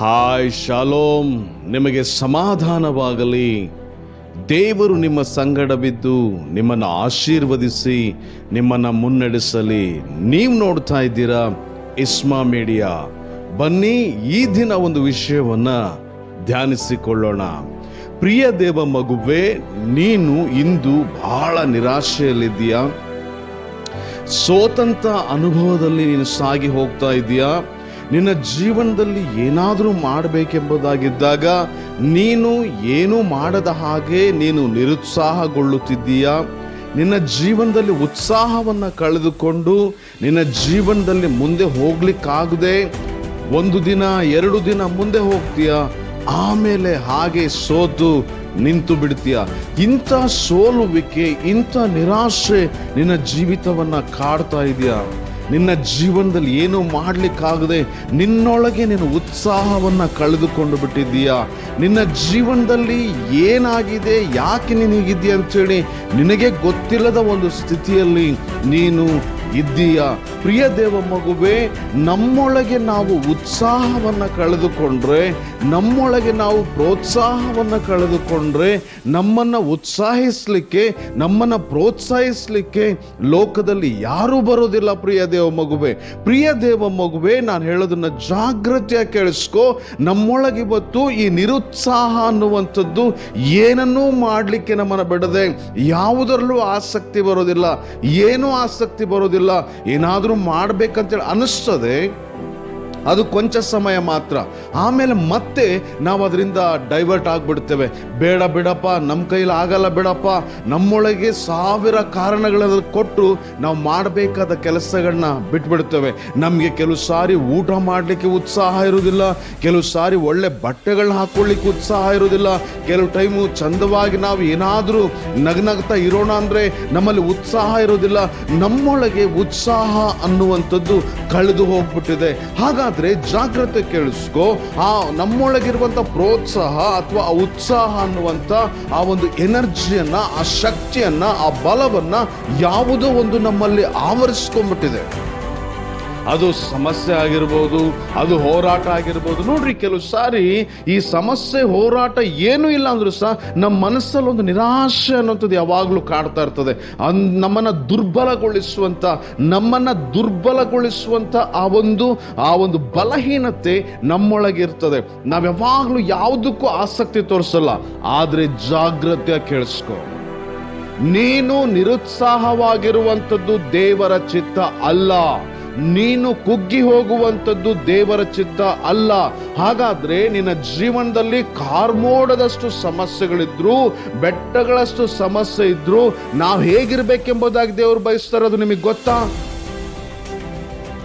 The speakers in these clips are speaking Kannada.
Hi, shalom. ನಿಮಗೆ ಸಮಾಧಾನವಾಗಲಿ. ದೇವರು ನಿಮ್ಮ ಸಂಗಡವಿದ್ದು ನಿಮ್ಮನ್ನು ಆಶೀರ್ವದಿಸಿ, ನಿಮ್ಮನ್ನು ಮುನ್ನಡೆಸಲಿ. ನೀವು ನೋಡ್ತಾ ಇದ್ದೀರಾ, ಇಸ್ಮಾ ಮೀಡಿಯಾ. ಬನ್ನಿ, ಈ ದಿನ ಒಂದು ವಿಷಯವನ್ನು ಧ್ಯಾನಿಸಿಕೊಳ್ಳೋಣ. ಪ್ರಿಯ ದೇವ ಮಗುವೆ, ನೀನು ಇಂದು ಬಹಳ ನಿರಾಶೆಯಲ್ಲಿದ್ದೀಯಾ? ಸೋತಂತ ಅನುಭವದಲ್ಲಿ ನೀನು ಸಾಗಿ ಹೋಗ್ತಾ ಇದೆಯಾ ನಿನ್ನ ಜೀವನದಲ್ಲಿ ಏನಾದರೂ ಮಾಡಬೇಕೆಂಬುದಾಗಿದ್ದಾಗ ನೀನು ಏನೂ ಮಾಡದ ಹಾಗೆ ನೀನು ನಿರುತ್ಸಾಹಗೊಳ್ಳುತ್ತಿದ್ದೀಯಾ? ನಿನ್ನ ಜೀವನದಲ್ಲಿ ಉತ್ಸಾಹವನ್ನು ಕಳೆದುಕೊಂಡು ನಿನ್ನ ಜೀವನದಲ್ಲಿ ಮುಂದೆ ಹೋಗ್ಲಿಕ್ಕಾಗದೆ? ಒಂದು ದಿನ, ಎರಡು ದಿನ ಮುಂದೆ ಹೋಗ್ತೀಯಾ? ಆಮೇಲೆ ಹಾಗೆ ಸೋತು ನಿಂತು ಬಿಡ್ತೀಯ? ಇಂಥ ಸೋಲುವಿಕೆ, ಇಂಥ ನಿರಾಶೆ ನಿನ್ನ ಜೀವಿತವನ್ನು ಕಾಡ್ತಾ ಇದೆಯಾ? ನಿನ್ನ ಜೀವನದಲ್ಲಿ ಏನೂ ಮಾಡಲಿಕ್ಕಾಗದೆ ನಿನ್ನೊಳಗೆ ನೀನು ಉತ್ಸಾಹವನ್ನು ಕಳೆದುಕೊಂಡು ಬಿಟ್ಟಿದ್ದೀಯಾ? ನಿನ್ನ ಜೀವನದಲ್ಲಿ ಏನಾಗಿದೆ? ಯಾಕೆ ನೀನಿಗಿದ್ದೀಯ ಅಂತೇಳಿ ನಿನಗೆ ಗೊತ್ತಿಲ್ಲದ ಒಂದು ಸ್ಥಿತಿಯಲ್ಲಿ ನೀನು ಇದ್ದೀಯಾ? ಪ್ರಿಯ ದೇವ ಮಗುವೆ, ನಮ್ಮೊಳಗೆ ನಾವು ಉತ್ಸಾಹವನ್ನು ಕಳೆದುಕೊಂಡ್ರೆ, ನಮ್ಮೊಳಗೆ ನಾವು ಪ್ರೋತ್ಸಾಹವನ್ನು ಕಳೆದುಕೊಂಡ್ರೆ, ನಮ್ಮನ್ನ ಉತ್ಸಾಹಿಸ್ಲಿಕ್ಕೆ, ನಮ್ಮನ್ನ ಪ್ರೋತ್ಸಾಹಿಸ್ಲಿಕ್ಕೆ ಲೋಕದಲ್ಲಿ ಯಾರೂ ಬರೋದಿಲ್ಲ ಪ್ರಿಯ ದೇವ ಮಗುವೆ. ಪ್ರಿಯ ದೇವ ಮಗುವೆ, ನಾನು ಹೇಳೋದನ್ನ ಜಾಗ್ರತೆಯಾಗಿ ಕೇಳಿಸ್ಕೋ. ನಮ್ಮೊಳಗೆ ಇವತ್ತು ಈ ನಿರುತ್ಸಾಹ ಅನ್ನುವಂಥದ್ದು ಏನನ್ನೂ ಮಾಡಲಿಕ್ಕೆ ನಮ್ಮನ್ನು ಬಿಡದೆ, ಯಾವುದರಲ್ಲೂ ಆಸಕ್ತಿ ಬರೋದಿಲ್ಲ. ಏನೂ ಆಸಕ್ತಿ ಬರೋದಿಲ್ಲ? ಏನಾದರೂ ಮಾಡಬೇಕಂತೇಳಿ ಅನಿಸ್ತದೆ ಅದು ಕೊಂಚ ಸಮಯ ಮಾತ್ರ. ಆಮೇಲೆ ಮತ್ತೆ ನಾವು ಅದರಿಂದ ಡೈವರ್ಟ್ ಆಗಿಬಿಡ್ತೇವೆ. ಬೇಡ ಬಿಡಪ್ಪ ನಮ್ಮ ಕೈಲಿ ಆಗಲ್ಲ ಬಿಡಪ್ಪ. ನಮ್ಮೊಳಗೆ ಸಾವಿರ ಕಾರಣಗಳನ್ನು ಕೊಟ್ಟು ನಾವು ಮಾಡಬೇಕಾದ ಕೆಲಸಗಳನ್ನ ಬಿಟ್ಬಿಡ್ತೇವೆ. ನಮಗೆ ಕೆಲವು ಸಾರಿ ಊಟ ಮಾಡಲಿಕ್ಕೆ ಉತ್ಸಾಹ ಇರೋದಿಲ್ಲ ಕೆಲವು ಸಾರಿ ಒಳ್ಳೆ ಬಟ್ಟೆಗಳನ್ನ ಹಾಕೊಳ್ಳಿಕ್ಕೆ ಉತ್ಸಾಹ ಇರೋದಿಲ್ಲ ಕೆಲವು ಟೈಮು ಚಂದವಾಗಿ ನಾವು ಏನಾದರೂ ನಗ್ನಗ್ತಾ ಇರೋಣ ಅಂದರೆ ನಮ್ಮಲ್ಲಿ ಉತ್ಸಾಹ ಇರೋದಿಲ್ಲ ನಮ್ಮೊಳಗೆ ಉತ್ಸಾಹ ಅನ್ನುವಂಥದ್ದು ಕಳೆದು ಹೋಗ್ಬಿಟ್ಟಿದೆ. ಹಾಗಾದ್ರೆ ಜಾಗ್ರತೆ ಕೇಳಿಸ್ಕೋ. ಆ ನಮ್ಮೊಳಗಿರುವಂಥ ಪ್ರೋತ್ಸಾಹ ಅಥವಾ ಆ ಉತ್ಸಾಹ ಅನ್ನುವಂಥ ಆ ಒಂದು ಎನರ್ಜಿಯನ್ನು, ಆ ಶಕ್ತಿಯನ್ನು, ಆ ಬಲವನ್ನು ಯಾವುದೋ ಒಂದು ನಮ್ಮಲ್ಲಿ ಆವರಿಸ್ಕೊಂಡ್ಬಿಟ್ಟಿದೆ. ಅದು ಸಮಸ್ಯೆ ಆಗಿರ್ಬೋದು, ಅದು ಹೋರಾಟ ಆಗಿರ್ಬೋದು. ನೋಡ್ರಿ ಕೆಲವು ಸಾರಿ ಈ ಸಮಸ್ಯೆ, ಹೋರಾಟ ಏನೂ ಇಲ್ಲ ಅಂದರೂ ಸಹ ನಮ್ಮ ಮನಸ್ಸಲ್ಲಿ ಒಂದು ನಿರಾಶೆ ಅನ್ನೋಂಥದ್ದು ಯಾವಾಗಲೂ ಕಾಡ್ತಾ ಇರ್ತದೆ. ಅನ್, ನಮ್ಮನ್ನು ದುರ್ಬಲಗೊಳಿಸುವಂಥ ನಮ್ಮನ್ನು ದುರ್ಬಲಗೊಳಿಸುವಂಥ ಆ ಒಂದು ಆ ಒಂದು ಬಲಹೀನತೆ ನಮ್ಮೊಳಗಿರ್ತದೆ. ನಾವು ಯಾವಾಗಲೂ ಯಾವುದಕ್ಕೂ ಆಸಕ್ತಿ ತೋರಿಸಲ್ಲ, ಆದರೆ ಜಾಗ್ರತೆ ಕೇಳಿಸ್ಕೊ. ನೀನು ನಿರುತ್ಸಾಹವಾಗಿರುವಂಥದ್ದು ದೇವರ ಚಿತ್ತ ಅಲ್ಲ. ನೀನು ಕುಗ್ಗಿ ಹೋಗುವಂಥದ್ದು ದೇವರ ಚಿತ್ತ ಅಲ್ಲ. ಹಾಗಾದ್ರೆ ನಿನ್ನ ಜೀವನದಲ್ಲಿ ಕಾರ್ಮೋಡದಷ್ಟು ಸಮಸ್ಯೆಗಳಿದ್ರು, ಬೆಟ್ಟಗಳಷ್ಟು ಸಮಸ್ಯೆ ಇದ್ರು ನಾವು ಹೇಗಿರ್ಬೇಕೆಂಬುದಾಗಿ ದೇವರು ಬಯಸ್ತಾರೆ ಅದು ನಿಮಗೆ ಗೊತ್ತಾ?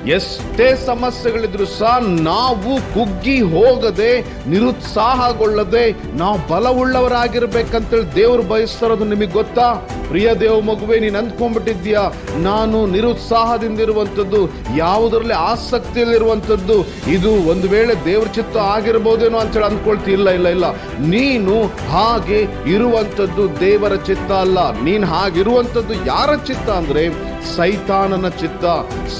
ಎಷ್ಟೇ ಸಮಸ್ಯೆಗಳಿದ್ರು ಸಹ ನಾವು ಕುಗ್ಗಿ ಹೋಗದೆ, ನಿರುತ್ಸಾಹಗೊಳ್ಳದೆ, ನಾವು ಬಲವುಳ್ಳವರಾಗಿರ್ಬೇಕಂತೇಳಿ ದೇವರು ಬಯಸ್ತಾರದು ನಿಮಗೆ ಗೊತ್ತಾ? ಪ್ರಿಯ ದೇವ ಮಗುವೆ, ನೀನು ಅಂದ್ಕೊಂಡ್ಬಿಟ್ಟಿದ್ಯ ನಾನು ನಿರುತ್ಸಾಹದಿಂದಿರುವಂಥದ್ದು, ಯಾವುದರಲ್ಲಿ ಆಸಕ್ತಿಯಲ್ಲಿರುವಂಥದ್ದು, ಇದು ಒಂದು ವೇಳೆ ದೇವ್ರ ಚಿತ್ತ ಆಗಿರ್ಬೋದೇನೋ ಅಂತೇಳಿ ಅಂದ್ಕೊಳ್ತಿ ಇಲ್ಲ ಇಲ್ಲ ಇಲ್ಲ. ನೀನು ಹಾಗೆ ಇರುವಂಥದ್ದು ದೇವರ ಚಿತ್ತ ಅಲ್ಲ. ನೀನು ಹಾಗಿರುವಂಥದ್ದು ಯಾರ ಚಿತ್ತ ಅಂದ್ರೆ ಸೈತಾನನ ಚಿತ್ತ.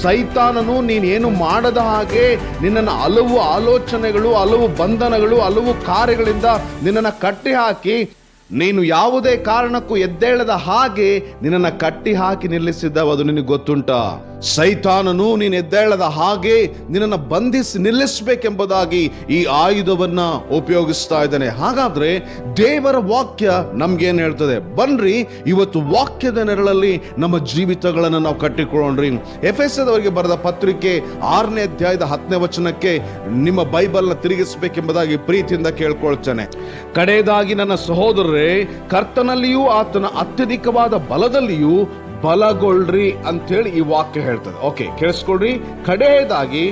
ಸೈತಾನನು ನೀನೇನು ಮಾಡದ ಹಾಗೆ ನಿನ್ನನ್ನು ಹಲವು ಆಲೋಚನೆಗಳು, ಹಲವು ಬಂಧನಗಳು, ಹಲವು ಕಾರ್ಯಗಳಿಂದ ನಿನ್ನನ್ನು ಕಟ್ಟಿ ಹಾಕಿ ನೀನು ಯಾವುದೇ ಕಾರಣಕ್ಕೂ ಎದ್ದೇಳದ ಹಾಗೆ ನಿನ್ನನ್ನು ಕಟ್ಟಿ ಹಾಕಿ ನಿಲ್ಲಿಸಿದ್ದವದು ನಿನಗೆ ಗೊತ್ತುಂಟಾ? ಸೈತಾನನು ನೀನು ಎದ್ದೇಳದ ಹಾಗೆ ನಿನ್ನನ್ನು ಬಂಧಿಸಿ ನಿಲ್ಲಿಸಬೇಕೆಂಬುದಾಗಿ ಈ ಆಯುಧವನ್ನು ಉಪಯೋಗಿಸ್ತಾ ಇದ್ದಾನೆ. ಹಾಗಾದ್ರೆ ದೇವರ ವಾಕ್ಯ ನಮಗೇನು ಹೇಳ್ತದೆ? ಬನ್ರಿ, ಇವತ್ತು ವಾಕ್ಯದ ನೆರಳಲ್ಲಿ ನಮ್ಮ ಜೀವಿತಗಳನ್ನು ನಾವು ಕಟ್ಟಿಕೊಳ್ಳೋಣ್ರಿ. ಎಫ್ ಎಸ್ ಎದವರಿಗೆ ಬರೆದ ಪತ್ರಿಕೆ ಆರನೇ ಅಧ್ಯಾಯದ ಹತ್ತನೇ ವಚನಕ್ಕೆ ನಿಮ್ಮ ಬೈಬಲ್ನ ತಿರುಗಿಸಬೇಕೆಂಬುದಾಗಿ ಪ್ರೀತಿಯಿಂದ ಕೇಳ್ಕೊಳ್ತೇನೆ. ಕಡೆಯದಾಗಿ ನನ್ನ ಸಹೋದರರೇ, ಕರ್ತನಲ್ಲಿಯೂ ಆತನ ಅತ್ಯಧಿಕವಾದ ಬಲದಲ್ಲಿಯೂ ಬಲಗೊಳ್ರಿ ಅಂತೇಳಿ ಈ ವಾಕ್ಯ ಹೇಳ್ತದೆ. ಓಕೆ ಕೇಳಿಸ್ಕೊಳ್ರಿ. ಕಡೆಯದಾಗಿ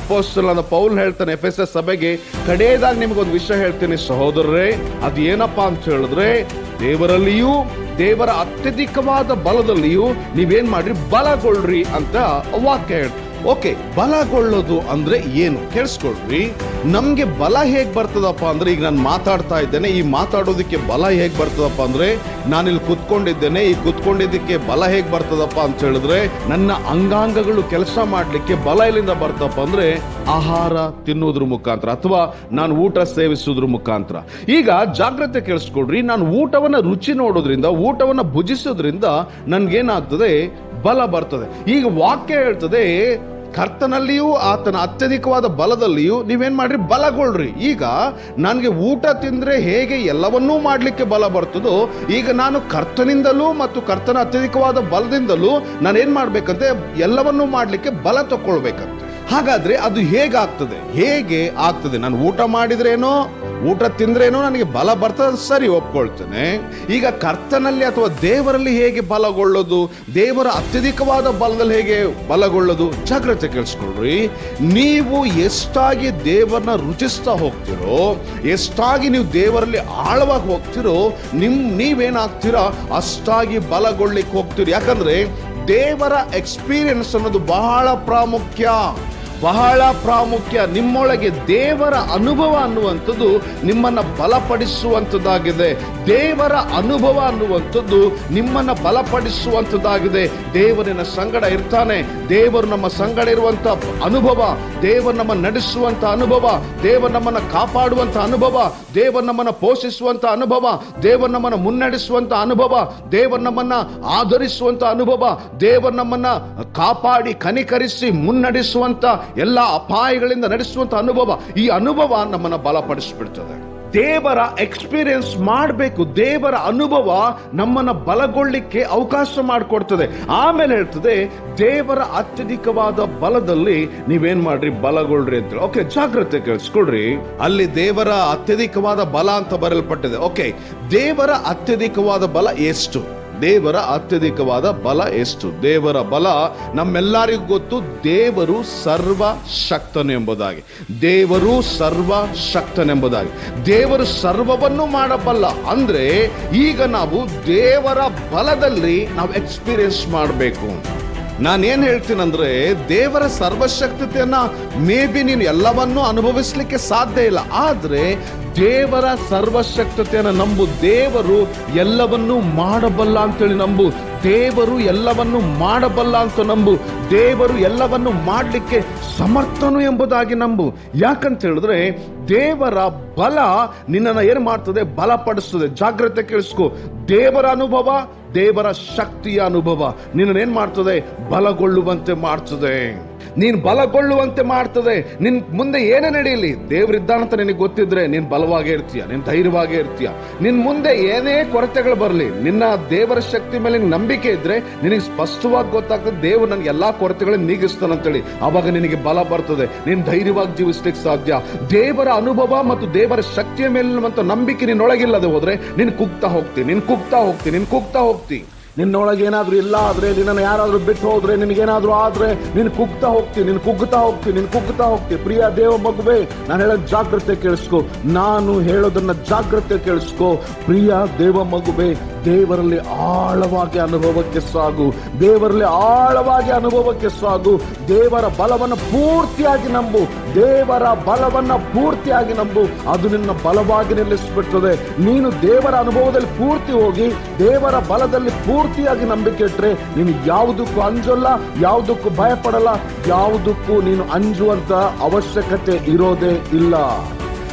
ಅಪೋಸ್ತಲನ ಪೌಲ್ ಹೇಳ್ತಾನೆ ಎಫ್ ಎಸ್ ಎಸ್ ಸಭೆಗೆ, ಕಡೆಯದಾಗಿ ನಿಮಗೊಂದು ವಿಷಯ ಹೇಳ್ತೀನಿ ಸಹೋದರರೇ, ಅದು ಏನಪ್ಪ ಅಂತ ಹೇಳಿದ್ರೆ, ದೇವರಲ್ಲಿಯೂ, ದೇವರ ಅತ್ಯಧಿಕವಾದ ಬಲದಲ್ಲಿಯೂ ನೀವೇನ್ ಮಾಡ್ರಿ, ಬಲಗೊಳ್ರಿ ಅಂತ ವಾಕ್ಯ ಹೇಳ್ತಾರೆ. ಓಕೆ ಬಲಗೊಳ್ಳೋದು ಅಂದ್ರೆ ಏನು? ಕೇಳಿಸ್ಕೊಳ್ರಿ. ನಮ್ಗೆ ಬಲ ಹೇಗ್ ಬರ್ತದಪ್ಪ ಅಂದ್ರೆ ಈಗ ನಾನು ಮಾತಾಡ್ತಾ ಇದ್ದೇನೆ, ಈ ಮಾತಾಡೋದಕ್ಕೆ ಬಲ ಹೇಗ್ ಬರ್ತದಪ್ಪ ಅಂದ್ರೆ ನಾನಿಲ್ಲಿ ಕುತ್ಕೊಂಡಿದ್ದೇನೆ, ಈ ಕುತ್ಕೊಂಡಿದ್ದಕ್ಕೆ ಬಲ ಹೇಗ್ ಬರ್ತದಪ್ಪ ಅಂತ ಹೇಳಿದ್ರೆ ನನ್ನ ಅಂಗಾಂಗಗಳು ಕೆಲಸ ಮಾಡ್ಲಿಕ್ಕೆ ಬಲ ಇಲ್ಲಿಂದ ಬರ್ತಪ್ಪ ಅಂದ್ರೆ ಆಹಾರ ತಿನ್ನೋದ್ರ ಮುಖಾಂತರ ಅಥವಾ ನಾನು ಊಟ ಸೇವಿಸೋದ್ರ ಮುಖಾಂತರ. ಈಗ ಜಾಗ್ರತೆ ಕೇಳಿಸ್ಕೊಡ್ರಿ ನಾನು ಊಟವನ್ನ ರುಚಿ ನೋಡೋದ್ರಿಂದ, ಊಟವನ್ನ ಭುಜಿಸೋದ್ರಿಂದ ನನ್ಗೇನಾಗ್ತದೆ? ಬಲ ಬರ್ತದೆ. ಈಗ ವಾಕ್ಯ ಹೇಳ್ತದೆ ಕರ್ತನಲ್ಲಿಯೂ ಆತನ ಅತ್ಯಧಿಕವಾದ ಬಲದಲ್ಲಿಯೂ ನೀವೇನು ಮಾಡ್ರಿ? ಬಲಗೊಳ್ರಿ. ಈಗ ನನಗೆ ಊಟ ತಿಂದ್ರೆ ಹೇಗೆ ಎಲ್ಲವನ್ನೂ ಮಾಡ್ಲಿಕ್ಕೆ ಬಲ ಬರ್ತದೋ, ಈಗ ನಾನು ಕರ್ತನಿಂದಲೂ ಮತ್ತು ಕರ್ತನ ಅತ್ಯಧಿಕವಾದ ಬಲದಿಂದಲೂ ನಾನು ಏನ್ ಮಾಡ್ಬೇಕಂತೆ? ಎಲ್ಲವನ್ನೂ ಮಾಡ್ಲಿಕ್ಕೆ ಬಲ ತಕ್ಕೊಳ್ಬೇಕಂತೆ. ಹಾಗಾದ್ರೆ ಅದು ಹೇಗಾಗ್ತದೆ? ಹೇಗೆ ಆಗ್ತದೆ? ನಾನು ಊಟ ಮಾಡಿದ್ರೇನೋ ಊಟ ತಿಂದ್ರೇನೋ ನನಗೆ ಬಲ ಬರ್ತದೆ ಸರಿ ಒಪ್ಕೊಳ್ತೇನೆ. ಈಗ ಕರ್ತನಲ್ಲಿ ಅಥವಾ ದೇವರಲ್ಲಿ ಹೇಗೆ ಬಲಗೊಳ್ಳೋದು? ದೇವರ ಅತ್ಯಧಿಕವಾದ ಬಲದಲ್ಲಿ ಹೇಗೆ ಬಲಗೊಳ್ಳೋದು? ಜಾಗ್ರತೆ ಕೇಳಿಸ್ಕೊಳ್ರಿ. ನೀವು ಎಷ್ಟಾಗಿ ದೇವರನ್ನ ರುಚಿಸ್ತಾ ಹೋಗ್ತಿರೋ, ಎಷ್ಟಾಗಿ ನೀವು ದೇವರಲ್ಲಿ ಆಳವಾಗಿ ಹೋಗ್ತಿರೋ, ನಿಮ್ ನೀವೇನಾಗ್ತೀರಾ? ಅಷ್ಟಾಗಿ ಬಲಗೊಳ್ಳಿಕ್ಕೆ ಹೋಗ್ತೀರಿ. ಯಾಕಂದ್ರೆ ದೇವರ ಎಕ್ಸ್ಪೀರಿಯನ್ಸ್ ಅನ್ನೋದು ಬಹಳ ಪ್ರಾಮುಖ್ಯ. ಬಹಳ ಪ್ರಾಮುಖ್ಯ ನಿಮ್ಮೊಳಗೆ ದೇವರ ಅನುಭವ ಅನ್ನುವಂಥದ್ದು ನಿಮ್ಮನ್ನು ಬಲಪಡಿಸುವಂಥದ್ದಾಗಿದೆ. ದೇವರ ಅನುಭವ ಅನ್ನುವಂಥದ್ದು ನಿಮ್ಮನ್ನು ಬಲಪಡಿಸುವಂಥದ್ದಾಗಿದೆ. ದೇವರಿನ ಸಂಗಡ ಇರ್ತಾನೆ. ದೇವರು ನಮ್ಮ ಸಂಗಡ ಇರುವಂಥ ಅನುಭವ, ದೇವರು ನಮ್ಮ ನಡೆಸುವಂಥ ಅನುಭವ, ದೇವರು ನಮ್ಮನ್ನು ಕಾಪಾಡುವಂಥ ಅನುಭವ, ದೇವರು ನಮ್ಮನ್ನು ಪೋಷಿಸುವಂಥ ಅನುಭವ, ದೇವರು ನಮ್ಮನ್ನು ಮುನ್ನಡೆಸುವಂಥ ಅನುಭವ, ದೇವರು ನಮ್ಮನ್ನು ಆಧರಿಸುವಂಥ ಅನುಭವ, ದೇವರು ನಮ್ಮನ್ನು ಕಾಪಾಡಿ ಕನಿಕರಿಸಿ ಮುನ್ನಡೆಸುವಂತ ಎಲ್ಲ ಅಪಾಯಗಳಿಂದ ನಡೆಸುವಂತ ಅನುಭವ, ಈ ಅನುಭವ ನಮ್ಮನ್ನ ಬಲಪಡಿಸ್ಬಿಡ್ತದೆ. ದೇವರ ಎಕ್ಸ್ಪೀರಿಯನ್ಸ್ ಮಾಡಬೇಕು, ದೇವರ ಅನುಭವ ನಮ್ಮನ್ನ ಬಲಗೊಳ್ಳಿಕ್ಕೆ ಅವಕಾಶ ಮಾಡಿಕೊಡ್ತದೆ. ಆಮೇಲೆ ಹೇಳ್ತದೆ, ದೇವರ ಅತ್ಯಧಿಕವಾದ ಬಲದಲ್ಲಿ ನೀವೇನ್ ಮಾಡ್ರಿ, ಬಲಗೊಳ್ರಿ ಅಂತ ಓಕೆ ಜಾಗ್ರತೆ ಕೇಳಿಸ್ಕೊಳ್ರಿ. ಅಲ್ಲಿ ದೇವರ ಅತ್ಯಧಿಕವಾದ ಬಲ ಅಂತ ಬರೆಯಲ್ಪಟ್ಟಿದೆ. ಓಕೆ ದೇವರ ಅತ್ಯಧಿಕವಾದ ಬಲ ಎಷ್ಟು? ದೇವರ ಅತ್ಯಧಿಕವಾದ ಬಲ ಎಷ್ಟು? ದೇವರ ಬಲ ನಮ್ಮೆಲ್ಲರಿಗೂ ಗೊತ್ತು, ದೇವರು ಸರ್ವ ಶಕ್ತನು ಎಂಬುದಾಗಿ ದೇವರು ಸರ್ವ ಶಕ್ತನೆಂಬುದಾಗಿ ದೇವರು ಸರ್ವವನ್ನು ಮಾಡಬಲ್ಲ. ಅಂದ್ರೆ ಈಗ ನಾವು ದೇವರ ಬಲದಲ್ಲಿ ನಾವು ಎಕ್ಸ್ಪೀರಿಯನ್ಸ್ ಮಾಡಬೇಕು. ನಾನೇನ್ ಹೇಳ್ತೀನಂದ್ರೆ, ದೇವರ ಸರ್ವಶಕ್ತತೆಯನ್ನು ಮೇ ಬಿ ನೀನು ಎಲ್ಲವನ್ನೂ ಅನುಭವಿಸ್ಲಿಕ್ಕೆ ಸಾಧ್ಯ ಇಲ್ಲ. ಆದ್ರೆ ದೇವರ ಸರ್ವಶಕ್ತತೆಯನ್ನು ನಂಬು. ದೇವರು ಎಲ್ಲವನ್ನೂ ಮಾಡಬಲ್ಲ ಅಂತೇಳಿ ನಂಬು. ದೇವರು ಎಲ್ಲವನ್ನು ಮಾಡಬಲ್ಲ ಅಂತ ನಂಬು. ದೇವರು ಎಲ್ಲವನ್ನು ಮಾಡಲಿಕ್ಕೆ ಸಮರ್ಥನು ಎಂಬುದಾಗಿ ನಂಬು. ಯಾಕಂತ ಹೇಳಿದ್ರೆ ದೇವರ ಬಲ ನಿನ್ನನ್ನು ಏನು ಮಾಡ್ತದೆ? ಬಲಪಡಿಸ್ತದೆ. ಜಾಗ್ರತೆ ಕೇಳಿಸ್ಕೊ. ದೇವರ ಅನುಭವ, ದೇವರ ಶಕ್ತಿಯ ಅನುಭವ. ನಿನ್ನನ್ನು ಏನು ಮಾಡ್ತದೆ? ಬಲಗೊಳ್ಳುವಂತೆ ಮಾಡ್ತದೆ. ನೀನ್ ಬಲಗೊಳ್ಳುವಂತೆ ಮಾಡ್ತದೆ. ನಿನ್ ಮುಂದೆ ಏನೇ ನಡೆಯಲಿ, ದೇವರಿದ್ದಾನಂತ ನಿನಗೆ ಗೊತ್ತಿದ್ರೆ ನೀನು ಬಲವಾಗೇ ಇರ್ತೀಯ, ನೀನು ಧೈರ್ಯವಾಗೇ ಇರ್ತೀಯ. ನಿನ್ ಮುಂದೆ ಏನೇ ಕೊರತೆಗಳು ಬರಲಿ, ನಿನ್ನ ದೇವರ ಶಕ್ತಿ ಮೇಲೆ ನಂಬಿಕೆ ಇದ್ರೆ ನಿನಗೆ ಸ್ಪಷ್ಟವಾಗಿ ಗೊತ್ತಾಗ್ತದೆ, ದೇವರು ನನಗೆ ಎಲ್ಲಾ ಕೊರತೆಗಳನ್ನು ನೀಗಿಸ್ತಾನಂತೇಳಿ. ಅವಾಗ ನಿನಗೆ ಬಲ ಬರ್ತದೆ. ನೀನು ಧೈರ್ಯವಾಗಿ ಜೀವಿಸ್ಲಿಕ್ಕೆ ಸಾಧ್ಯ. ದೇವರ ಅನುಭವ ಮತ್ತು ದೇವರ ಶಕ್ತಿಯ ಮೇಲಿರುವಂತ ನಂಬಿಕೆ ನಿನ್ನೊಳಗಿಲ್ಲದೆ ಹೋದ್ರೆ ನೀನ್ ಕುಗ್ತಾ ಹೋಗ್ತಿ, ನೀನ್ ಕುಗ್ತಾ ಹೋಗ್ತಿ, ನೀನ್ ಕುಗ್ತಾ ಹೋಗ್ತಿ. ನಿನ್ನೊಳಗೆ ಏನಾದರೂ ಇಲ್ಲ ಆದರೆ, ನಿನ್ನನ್ನು ಯಾರಾದರೂ ಬಿಟ್ಟು ಹೋದರೆ, ನಿನಗೇನಾದ್ರೂ ಆದ್ರೆ, ನೀನು ಕುಗ್ತಾ ಹೋಗ್ತೀನಿ ನೀನು ಕುಗ್ತಾ ಹೋಗ್ತೀನಿ ನೀನು ಕುಗ್ತಾ ಹೋಗ್ತೀನಿ ಪ್ರಿಯ ದೇವ ಮಗುವೆ, ನಾನು ಹೇಳೋ ಜಾಗ್ರತೆ ಕೇಳಿಸ್ಕೊ. ನಾನು ಹೇಳೋದನ್ನ ಜಾಗ್ರತೆ ಕೇಳಿಸ್ಕೊ. ಪ್ರಿಯ ದೇವ ಮಗುವೆ, ದೇವರಲ್ಲಿ ಆಳವಾಗಿ ಅನುಭವಕ್ಕೆ ಸಾಗು. ದೇವರಲ್ಲಿ ಆಳವಾಗಿ ಅನುಭವಕ್ಕೆ ಸಾಗು. ದೇವರ ಬಲವನ್ನು ಪೂರ್ತಿಯಾಗಿ ನಂಬು. ದೇವರ ಬಲವನ್ನು ಪೂರ್ತಿಯಾಗಿ ನಂಬು. ಅದು ನಿನ್ನ ಬಲವಾಗಿ ನಿಲ್ಲಿಸಿಬಿಡ್ತದೆ. ನೀನು ದೇವರ ಅನುಭವದಲ್ಲಿ ಪೂರ್ತಿ ಹೋಗಿ, ದೇವರ ಬಲದಲ್ಲಿ ಪೂರ್ತಿಯಾಗಿ ನಂಬಿಕೆ ಇಟ್ಟರೆ ನೀನು ಯಾವುದಕ್ಕೂ ಅಂಜಲ್ಲ ಯಾವುದಕ್ಕೂ ಭಯಪಡಲ್ಲ ಯಾವುದಕ್ಕೂ ನೀನು ಅಂಜುವಂತ ಅವಶ್ಯಕತೆ ಇರೋದೇ ಇಲ್ಲ.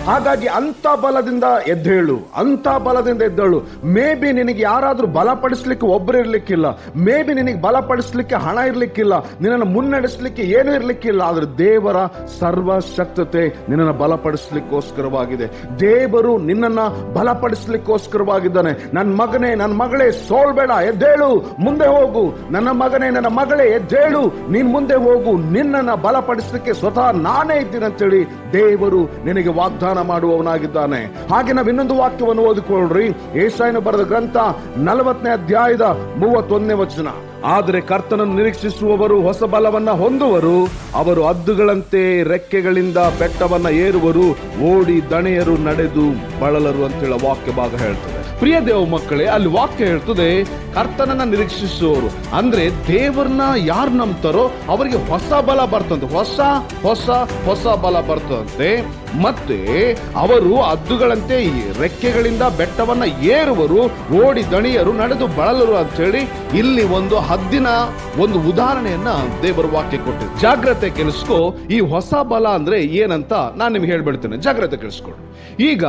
ಹಾಗಾಗಿ ಅಂತ ಬಲದಿಂದ ಎದ್ದೇಳು ಅಂತ ಬಲದಿಂದ ಎದ್ದೇಳು. ಮೇ ಬಿ ನಿನಗೆ ಯಾರಾದ್ರೂ ಬಲಪಡಿಸ್ಲಿಕ್ಕೆ ಒಬ್ಬರು ಇರ್ಲಿಕ್ಕಿಲ್ಲ. ಮೇ ಬಿ ನಿನಗೆ ಬಲಪಡಿಸ್ಲಿಕ್ಕೆ ಹಣ ಇರ್ಲಿಕ್ಕಿಲ್ಲ. ನಿನ್ನನ್ನು ಮುನ್ನಡೆಸಲಿಕ್ಕೆ ಏನೂ ಇರ್ಲಿಕ್ಕಿಲ್ಲ. ಆದ್ರೆ ದೇವರ ಸರ್ವಶಕ್ತತೆ ನಿನ್ನನ್ನು ಬಲಪಡಿಸ್ಲಿಕ್ಕೋಸ್ಕರವಾಗಿದೆ. ದೇವರು ನಿನ್ನನ್ನ ಬಲಪಡಿಸ್ಲಿಕ್ಕೋಸ್ಕರವಾಗಿದ್ದಾನೆ. ನನ್ನ ಮಗನೇ ನನ್ನ ಮಗಳೇ ಸೋಲ್ಬೇಡ ಎದ್ದೇಳು, ಮುಂದೆ ಹೋಗು. ನನ್ನ ಮಗನೇ, ನನ್ನ ಮಗಳೇ, ಎದ್ದೇಳು. ನೀನ್ ಮುಂದೆ ಹೋಗು. ನಿನ್ನನ್ನ ಬಲಪಡಿಸಲಿಕ್ಕೆ ಸ್ವತಃ ನಾನೇ ಇದ್ದೀನಿ ಅಂತೇಳಿ ದೇವರು ನಿನಗೆ ವಾಗ್ದಾನ ಮಾಡುವವನಾಗಿದ್ದಾನೆ. ಹಾಗೆ ನಾವು ಇನ್ನೊಂದು ವಾಕ್ಯವನ್ನು ಓದಿಕೊಳ್ಳ್ರಿ. ಏಸಾಯನ ಬರೆದ ಗ್ರಂಥ ನಲವತ್ತನೇ ಅಧ್ಯಾಯದ ಮೂವತ್ತೊಂದನೇ ವಚನ. ಆದರೆ ಕರ್ತನನ್ನು ನಿರೀಕ್ಷಿಸುವವರು ಹೊಸ ಬಲವನ್ನ ಹೊಂದುವರು. ಅವರು ಅದ್ದುಗಳಂತೆ ರೆಕ್ಕೆಗಳಿಂದ ಬೆಟ್ಟವನ್ನ ಏರುವರು. ಓಡಿ ದಣೆಯರು ನಡೆದು ಬಳಲರು ಅಂತೇಳ ವಾಕ್ಯ ಭಾಗ ಹೇಳ್ತದೆ. ಪ್ರಿಯ ದೇವ ಮಕ್ಕಳೇ, ಅಲ್ಲಿ ವಾಕ್ಯ ಹೇಳ್ತದೆ, ಕರ್ತನನ್ನ ನಿರೀಕ್ಷಿಸುವವರು. ಅಂದ್ರೆ ದೇವರನ್ನ ಯಾರು ನಂಬ್ತಾರೋ ಅವರಿಗೆ ಹೊಸ ಬಲ ಬರ್ತಂತೆ. ಹೊಸ ಹೊಸ ಹೊಸ ಬಲ ಬರ್ತದಂತೆ ಮತ್ತೆ ಅವರು ಹದ್ದುಗಳಂತೆ ರೆಕ್ಕೆಗಳಿಂದ ಬೆಟ್ಟವನ್ನ ಏರುವರು, ಓಡಿ ದಣಿಯರು, ನಡೆದು ಬಳಲರು ಅಂತ ಹೇಳಿ ಇಲ್ಲಿ ಒಂದು ಹದ್ದಿನ ಒಂದು ಉದಾಹರಣೆಯನ್ನ ದೇವರು ವಾಕ್ಯ ಕೊಟ್ಟಿದೆ ಜಾಗ್ರತೆ ಕೆಲಸಕೋ, ಈ ಹೊಸ ಬಲ ಅಂದ್ರೆ ಏನಂತ ನಾನು ನಿಮ್ಗೆ ಹೇಳ್ಬಿಡ್ತೇನೆ. ಜಾಗ್ರತೆ ಕೆಲಸಕೊಡು. ಈಗ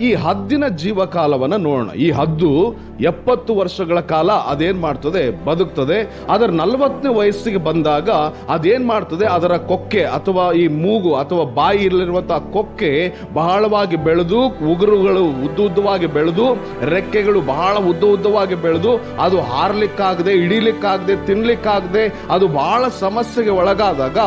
ಈ ಹದ್ದಿನ ಜೀವಕಾಲವನ್ನ ನೋಡೋಣ. ಈ ಹದ್ದು ಎಪ್ಪತ್ತು ವರ್ಷಗಳ ಕಾಲ ಅದೇನ್ ಮಾಡ್ತದೆ? ಬದುಕ್ತದೆ. ಅದರ ನಲವತ್ತನೇ ವಯಸ್ಸಿಗೆ ಬಂದಾಗ ಅದೇನ್ ಮಾಡ್ತದೆ? ಅದರ ಕೊಕ್ಕೆ ಅಥವಾ ಈ ಮೂಗು ಅಥವಾ ಬಾಯಿ ಇರಲಿರುವಂತಹ ಕೊಕ್ಕೆ ಬಹಳವಾಗಿ ಬೆಳೆದು, ಉಗುರುಗಳು ಉದ್ದ ಉದ್ದವಾಗಿ ಬೆಳೆದು, ರೆಕ್ಕೆಗಳು ಬಹಳ ಉದ್ದ ಉದ್ದವಾಗಿ ಬೆಳೆದು, ಅದು ಹಾರ್ಲಿಕ್ಕಾಗದೆ ಇಡೀಲಿಕ್ಕಾಗದೆ ತಿನ್ಲಿಕ್ಕಾಗದೆ, ಅದು ಬಹಳ ಸಮಸ್ಯೆಗೆ ಒಳಗಾದಾಗ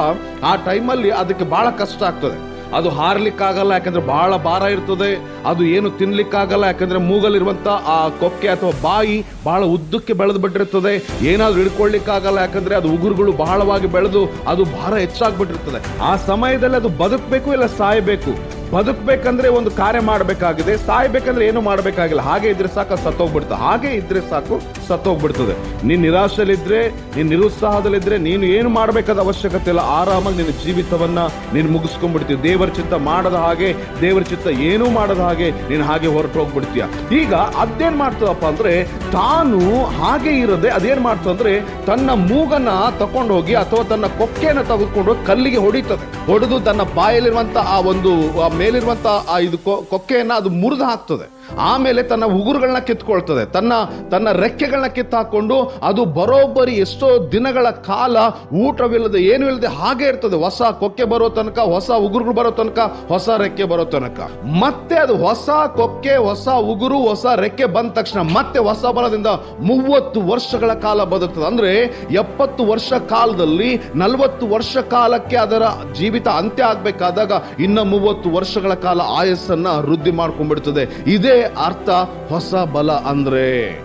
ಆ ಟೈಮಲ್ಲಿ ಅದಕ್ಕೆ ಬಹಳ ಕಷ್ಟ ಆಗ್ತದೆ. ಅದು ಹಾರ್ಲಿಕ್ಕಾಗಲ್ಲ, ಯಾಕಂದ್ರೆ ಬಹಳ ಭಾರ ಇರ್ತದೆ. ಅದು ಏನು ತಿನ್ಲಿಕ್ಕಾಗಲ್ಲ, ಯಾಕಂದ್ರೆ ಮೂಗಲ್ಲಿರುವಂತ ಆ ಕೊಕ್ಕೆ ಅಥವಾ ಬಾಯಿ ಬಹಳ ಉದ್ದಕ್ಕೆ ಬೆಳೆದು ಬಿಟ್ಟಿರ್ತದೆ. ಏನಾದ್ರೂ ಹಿಡ್ಕೊಳ್ಳಿಕ್ಕಾಗಲ್ಲ ಯಾಕಂದ್ರೆ ಅದು ಉಗುರುಗಳು ಬಹಳವಾಗಿ ಬೆಳೆದು ಅದು ಭಾರ ಹೆಚ್ಚಾಗ್ಬಿಟ್ಟಿರ್ತದೆ. ಆ ಸಮಯದಲ್ಲಿ ಅದು ಬದುಕಬೇಕು ಇಲ್ಲ ಸಾಯಬೇಕು? ಬದುಕಬೇಕಂದ್ರೆ ಒಂದು ಕಾರ್ಯ ಮಾಡಬೇಕಾಗಿದೆ, ಸಾಯ್ಬೇಕಂದ್ರೆ ಏನು ಮಾಡಬೇಕಾಗಿಲ್ಲ. ಹಾಗೆ ಇದ್ರೆ ಸಾಕು ಸತ್ತೋಗ್ಬಿಡ್ತದೆ ಹಾಗೆ ಇದ್ರೆ ಸಾಕು, ಸತ್ತೋಗ್ಬಿಡ್ತದೆ. ನೀನ್ ನಿರಾಶೆಲಿದ್ರೆ ನೀನ್ ನಿರುತ್ಸಾಹದಲ್ಲಿದ್ರೆ, ನೀನು ಏನು ಮಾಡಬೇಕಾದ ಅವಶ್ಯಕತೆ ಇಲ್ಲ. ಆರಾಮಾಗಿ ನಿನ್ನ ಜೀವಿತವನ್ನ ನೀನು ಮುಗಿಸ್ಕೊಂಡ್ಬಿಡ್ತೀವಿ ದೇವರ ಚಿತ್ತ ಮಾಡದ ಹಾಗೆ, ದೇವರ ಚಿತ್ತ ಏನೂ ಮಾಡದ ಹಾಗೆ ನೀನು ಹಾಗೆ ಹೊರಟು ಹೋಗ್ಬಿಡ್ತೀಯ ಈಗ ಅದೇನ್ ಮಾಡ್ತದಪ್ಪ ಅಂದ್ರೆ, ತಾನು ಹಾಗೆ ಇರದೆ ಅದೇನ್ ಮಾಡ್ತಂದ್ರೆ ತನ್ನ ಮೂಗನ್ನ ತಕೊಂಡೋಗಿ ಅಥವಾ ತನ್ನ ಕೊಕ್ಕೆಯನ್ನ ತೆಗೆದುಕೊಂಡು ಕಲ್ಲಿಗೆ ಹೊಡಿತದೆ. ಹೊಡೆದು ತನ್ನ ಬಾಯಲ್ಲಿರುವಂತ ಆ ಒಂದು ಆ ಮೇಲಿರುವಂತ ಆ ಇದು ಕೊಕ್ಕೆಯನ್ನ ಅದು ಮುರಿದು ಹಾಕ್ತದೆ. ಆಮೇಲೆ ತನ್ನ ಉಗುರುಗಳನ್ನ ಕಿತ್ಕೊಳ್ತದೆ. ತನ್ನ ತನ್ನ ರೆಕ್ಕೆಗಳನ್ನ ಕಿತ್ತಾಕೊಂಡು ಅದು ಬರೋಬ್ಬರಿ ಎಷ್ಟೋ ದಿನಗಳ ಕಾಲ ಊಟವಿಲ್ಲದೆ, ಏನು ಇಲ್ಲದೆ ಹಾಗೆ ಇರ್ತದೆ. ಹೊಸ ಕೊಕ್ಕೆ ಬರೋ ತನಕ, ಹೊಸ ಉಗುರುಗಳು ಬರೋ ತನಕ, ಹೊಸ ರೆಕ್ಕೆ ಬರೋ ತನಕ. ಮತ್ತೆ ಅದು ಹೊಸ ಕೊಕ್ಕೆ, ಹೊಸ ಉಗುರು, ಹೊಸ ರೆಕ್ಕೆ ಬಂದ ತಕ್ಷಣ ಮತ್ತೆ ಹೊಸ ಬಲದಿಂದ ಮೂವತ್ತು ವರ್ಷಗಳ ಕಾಲ ಬದುಕ್ತದೆ. ಅಂದ್ರೆ ಎಪ್ಪತ್ತು ವರ್ಷ ಕಾಲದಲ್ಲಿ ನಲವತ್ತು ವರ್ಷ ಕಾಲಕ್ಕೆ ಅದರ ಜೀವಿತ ಅಂತ್ಯ ಆಗ್ಬೇಕಾದಾಗ ಇನ್ನ ಮೂವತ್ತು ವರ್ಷಗಳ ಕಾಲ ಆಯಸ್ಸನ್ನ ವೃದ್ಧಿ ಮಾಡ್ಕೊಂಡ್ಬಿಡ್ತದೆ. ಇದೇ ಅರ್ಥ ಹೊಸ ಬಲ ಅಂದ್ರೆ.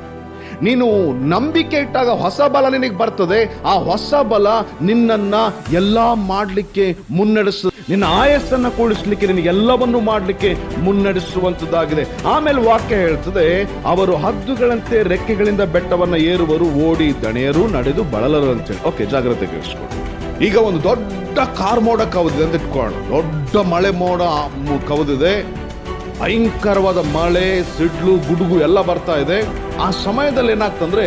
ನೀನು ನಂಬಿಕೆ ಇಟ್ಟಾಗ ಹೊಸ ಬಲ ನಿನಗೆ ಬರ್ತದೆ, ಆ ಹೊಸ ಬಲ ನಿನ್ನನ್ನ ಎಲ್ಲಾ ಮಾಡಲಿಕ್ಕೆ ಮುನ್ನಡೆಸ ನಿನ್ನ ಆಯಸ್ಸನ್ನ ಕೂಡಿಸ್ಲಿಕ್ಕೆ ನಿನಗೆ ಎಲ್ಲವನ್ನು ಮಾಡಲಿಕ್ಕೆ ಮುನ್ನಡೆಸುವಂತದ್ದಾಗಿದೆ. ಆಮೇಲೆ ವಾಕ್ಯ ಹೇಳ್ತದೆ, ಅವರು ಹದ್ದುಗಳಂತೆ ರೆಕ್ಕೆಗಳಿಂದ ಬೆಟ್ಟವನ್ನ ಏರುವರು, ಓಡಿ ದಣೆಯರು, ನಡೆದು ಬಳಲರು ಓಕೆ ಜಾಗ್ರತೆ ಕೇಳಿಸ್ಕೊಂಡು. ಈಗ ಒಂದು ದೊಡ್ಡ ಕಾರ್ ಮೋಡ ಕವದಿದೆ ಅಂತ ಇಟ್ಕೊಳ್ಳೋಣ. ದೊಡ್ಡ ಮಳೆ ಮೋಡ ಕವದಿದೆ. ಭಯಂಕರವಾದ ಮಳೆ, ಸಿಡ್ಲು, ಗುಡುಗು ಎಲ್ಲ ಬರ್ತಾ ಇದೆ. ಆ ಸಮಯದಲ್ಲಿ ಏನಾಗ್ತಂದ್ರೆ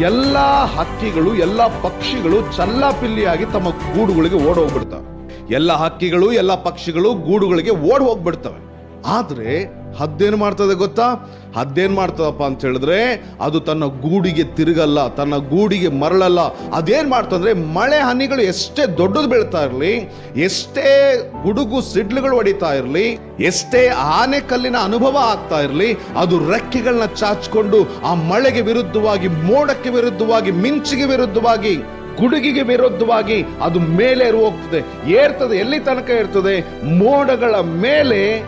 ಎಲ್ಲ ಹಕ್ಕಿಗಳು, ಎಲ್ಲ ಪಕ್ಷಿಗಳು ಚಲ್ಲಾಪಿಲ್ಲಿಯಾಗಿ ತಮ್ಮ ಗೂಡುಗಳಿಗೆ ಓಡ್ ಹೋಗ್ಬಿಡ್ತವೆ ಎಲ್ಲ ಹಕ್ಕಿಗಳು, ಎಲ್ಲ ಪಕ್ಷಿಗಳು ಗೂಡುಗಳಿಗೆ ಓಡ್ ಹೋಗ್ಬಿಡ್ತವೆ. ಆದ್ರೆ ಹದ್ದೇನು ಮಾಡ್ತದೆ ಗೊತ್ತಾ? ಹದ್ದೇನು ಮಾಡ್ತದಪ್ಪ ಅಂತ ಹೇಳಿದ್ರೆ ಅದು ತನ್ನ ಗೂಡಿಗೆ ತಿರುಗಲ್ಲ, ತನ್ನ ಗೂಡಿಗೆ ಮರಳಲ್ಲ. ಅದೇನು ಮಾಡ್ತಂದ್ರೆ ಮಳೆ ಹನಿಗಳು ಎಷ್ಟೇ ದೊಡ್ಡದು ಬೀಳ್ತಾ ಇರಲಿ, ಎಷ್ಟೇ ಗುಡುಗು, ಸಿಡ್ಲುಗಳು ಹೊಡಿತಾ ಇರಲಿ ಎಷ್ಟೇ ಆನೆ ಕಲ್ಲಿನ ಅನುಭವ ಆಗ್ತಾ ಇರಲಿ, ಅದು ರೆಕ್ಕೆಗಳನ್ನ ಚಾಚ್ಕೊಂಡು ಆ ಮಳೆಗೆ ವಿರುದ್ಧವಾಗಿ, ಮೋಡಕ್ಕೆ ವಿರುದ್ಧವಾಗಿ, ಮಿಂಚಿಗೆ ವಿರುದ್ಧವಾಗಿ, ಗುಡುಗಿಗೆ ವಿರುದ್ಧವಾಗಿ ಅದು ಮೇಲೆ ಹೋಗ್ತದೆ ಏರ್ತದೆ, ಎಲ್ಲಿ ತನಕ ಇರ್ತದೆ ಮೋಡಗಳ ಮೇಲೆ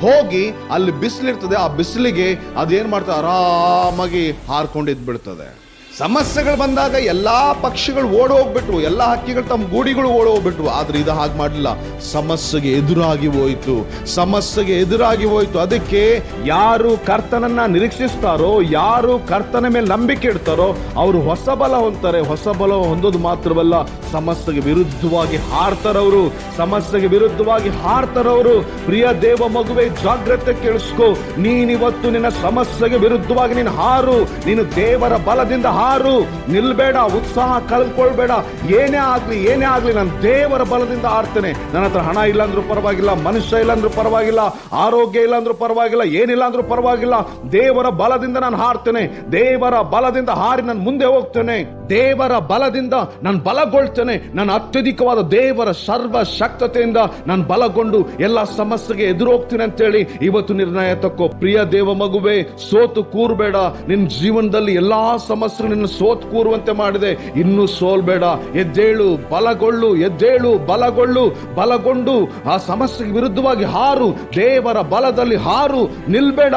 ಹೋಗಿ ಅಲ್ಲಿ ಬಿಸಿಲಿರ್ತದೆ. ಆ ಬಿಸಿಲಿಗೆ ಅದೇನು ಮಾಡ್ತದೆ? ಆರಾಮಾಗಿ ಹಾರ್ಕೊಂಡಿದ್ ಬಿಡ್ತದೆ ಸಮಸ್ಯೆಗಳು ಬಂದಾಗ ಎಲ್ಲಾ ಪಕ್ಷಿಗಳು ಓಡ್ ಹೋಗ್ಬಿಟ್ವು ಎಲ್ಲಾ ಹಕ್ಕಿಗಳು ತಮ್ಮ ಗೂಡಿಗಳು ಓಡ್ ಹೋಗ್ಬಿಟ್ವು ಆದ್ರೆ ಇದು ಹಾಗೆ ಮಾಡಲಿಲ್ಲ. ಸಮಸ್ಯೆಗೆ ಎದುರಾಗಿ ಹೋಯ್ತು. ಸಮಸ್ಯೆಗೆ ಎದುರಾಗಿ ಹೋಯ್ತು. ಅದಕ್ಕೆ ಯಾರು ಕರ್ತನನ್ನ ನಿರೀಕ್ಷಿಸ್ತಾರೋ, ಯಾರು ಕರ್ತನ ಮೇಲೆ ನಂಬಿಕೆ ಇಡ್ತಾರೋ, ಅವರು ಹೊಸ ಬಲ ಹೊಂತಾರೆ ಹೊಸ ಬಲ ಹೊಂದೋದು ಮಾತ್ರವಲ್ಲ, ಸಮಸ್ಯೆಗೆ ವಿರುದ್ಧವಾಗಿ ಹಾರ್ತಾರವರು. ಸಮಸ್ಯೆಗೆ ವಿರುದ್ಧವಾಗಿ ಹಾರ್ತಾರವರು. ಪ್ರಿಯ ದೇವ ಮಗುವೆ, ಜಾಗ್ರತೆ ಕೇಳಿಸ್ಕೋ. ನೀನಿವತ್ತು ನಿನ್ನ ಸಮಸ್ಯೆಗೆ ವಿರುದ್ಧವಾಗಿ ನೀನು ಹಾರು. ನೀನು ದೇವರ ಬಲದಿಂದ ಹಾರು ನಿಲ್ಬೇಡ, ಉತ್ಸಾಹ ಕಳ್ಕೊಳ್ಬೇಡ. ಏನೇ ಆಗ್ಲಿ ಏನೇ ಆಗ್ಲಿ ನಾನು ದೇವರ ಬಲದಿಂದ ಆಡ್ತೇನೆ ನನ್ನ ಹತ್ರ ಹಣ ಇಲ್ಲ ಅಂದ್ರೂ ಪರವಾಗಿಲ್ಲ, ಮನುಷ್ಯ ಇಲ್ಲ ಅಂದ್ರೂ ಪರವಾಗಿಲ್ಲ, ಆರೋಗ್ಯ ಇಲ್ಲಾಂದ್ರೂ ಪರವಾಗಿಲ್ಲ, ಏನಿಲ್ಲಾಂದ್ರೂ ಪರವಾಗಿಲ್ಲ. ದೇವರ ಬಲದಿಂದ ನಾನು ಹಾರ್ತೇನೆ. ದೇವರ ಬಲದಿಂದ ಹಾರಿ ನಾನು ಮುಂದೆ ಹೋಗ್ತೇನೆ. ದೇವರ ಬಲದಿಂದ ನಾನು ಬಲಗೊಳ್ತೇನೆ. ನಾನು ಅತ್ಯಧಿಕವಾದ ದೇವರ ಸರ್ವ ಶಕ್ತತೆಯಿಂದ ನಾನು ಬಲಗೊಂಡು ಎಲ್ಲ ಸಮಸ್ಯೆಗೆ ಎದುರು ಹೋಗ್ತೀನಿ ಅಂತೇಳಿ ಇವತ್ತು ನಿರ್ಣಯ ತಕ್ಕೋ. ಪ್ರಿಯ ದೇವ ಮಗುವೆ, ಸೋತು ಕೂರ್ಬೇಡ. ನಿನ್ನ ಜೀವನದಲ್ಲಿ ಎಲ್ಲಾ ಸಮಸ್ಯೆ ನಿನ್ನ ಸೋತ್ ಕೂರುವಂತೆ ಮಾಡಿದೆ. ಇನ್ನೂ ಸೋಲ್ಬೇಡ. ಎದ್ದೇಳು, ಬಲಗೊಳ್ಳು ಎದ್ದೇಳು, ಬಲಗೊಳ್ಳು, ಬಲಗೊಂಡು. ಆ ಸಮಸ್ಯೆಗೆ ವಿರುದ್ಧವಾಗಿ ಹಾರು. ದೇವರ ಬಲದಲ್ಲಿ ಹಾರು. ನಿಲ್ಬೇಡ.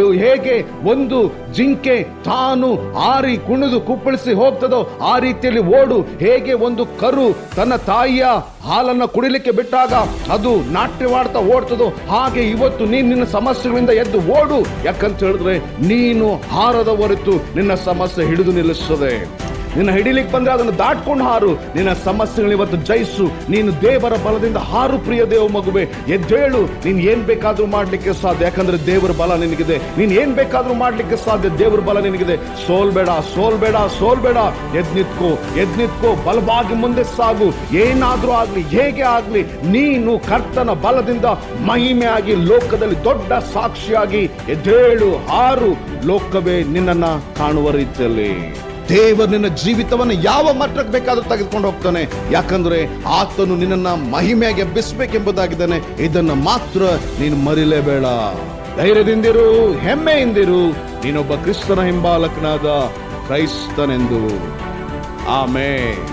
ಹೇಗೆ ಒಂದು ಜಿಂಕೆ ತಾನು ಆರಿ ಕುಣಿದು ಕುಪ್ಪಳಿಸಿ ಹೋಗ್ತದೋ ಆ ರೀತಿಯಲ್ಲಿ ಓಡು. ಹೇಗೆ ಒಂದು ಕರು ತನ್ನ ತಾಯಿಯ ಹಾಲನ್ನ ಕುಡಿಲಿಕ್ಕೆ ಬಿಟ್ಟಾಗ ಅದು ನಾಟ್ಯವಾಡ್ತಾ ಓಡ್ತದೋ. ಹಾಗೆ ಇವತ್ತು ನೀನು ನಿನ್ನ ಸಮಸ್ಯೆಗಳಿಂದ ಎದ್ದು ಓಡು. ಯಾಕಂತ ಹೇಳಿದ್ರೆ ನೀನು ಹಾರದ ಹೊರತು ನಿನ್ನ ಸಮಸ್ಯೆ ಹಿಡಿದು ನಿಲ್ಲಿಸ್ತದೆ. ನಿನ್ನ ಹಿಡಿಲಿಕ್ಕೆ ಬಂದ್ರೆ ಅದನ್ನು ದಾಟ್ಕೊಂಡು ಹಾರು. ನಿನ್ನ ಸಮಸ್ಯೆಗಳು ಇವತ್ತು ಜಯಿಸು. ನೀನು ದೇವರ ಬಲದಿಂದ ಹಾರು ಪ್ರಿಯ ದೇವ ಮಗುವೆ. ಎದ್ದೇಳು. ನೀನು ಏನ್ ಬೇಕಾದ್ರೂ ಮಾಡ್ಲಿಕ್ಕೆ ಸಾಧ್ಯ. ಯಾಕಂದ್ರೆ ದೇವರ ಬಲ ನಿನಗಿದೆ. ನೀನ್ ಏನ್ ಬೇಕಾದ್ರೂ ಮಾಡ್ಲಿಕ್ಕೆ ಸಾಧ್ಯ. ದೇವರ ಬಲ ನಿನಗಿದೆ. ಸೋಲ್ಬೇಡ ಸೋಲ್ಬೇಡ ಸೋಲ್ಬೇಡ ಎದ್ ನಿತ್ಕೋ ಎದ್ ನಿತ್ಕೋ. ಬಲವಾಗಿ ಮುಂದೆ ಸಾಗು. ಏನಾದ್ರೂ ಆಗ್ಲಿ, ಹೇಗೆ ಆಗ್ಲಿ, ನೀನು ಕರ್ತನ ಬಲದಿಂದ ಮಹಿಮೆ ಆಗಿ ಲೋಕದಲ್ಲಿ ದೊಡ್ಡ ಸಾಕ್ಷಿಯಾಗಿ ಎದ್ದೇಳು, ಹಾರು. ಲೋಕವೇ ನಿನ್ನನ್ನ ಕಾಣುವ ರೀತಿಯಲ್ಲಿ. ದೇವರು ನಿನ್ನ ಜೀವಿತವನ್ನು ಯಾವ ಮಟ್ಟಕ್ಕೆ ಬೇಕಾದರೂ ತೆಗೆದುಕೊಂಡು ಹೋಗ್ತಾನೆ. ಯಾಕಂದ್ರೆ ಆತನು ನಿನ್ನನ್ನ ಮಹಿಮೆಯಾಗಿ ಎಬ್ಬಿಸಬೇಕೆಂಬುದಾಗಿದ್ದಾನೆ. ಇದನ್ನು ಮಾತ್ರ ನೀನು ಮರಿಲೇಬೇಡ. ಧೈರ್ಯದಿಂದಿರು, ಹೆಮ್ಮೆಯಿಂದಿರು, ನೀನೊಬ್ಬ ಕ್ರಿಸ್ತನ ಹಿಂಬಾಲಕನಾದ ಕ್ರೈಸ್ತನೆಂದು. ಆಮೇ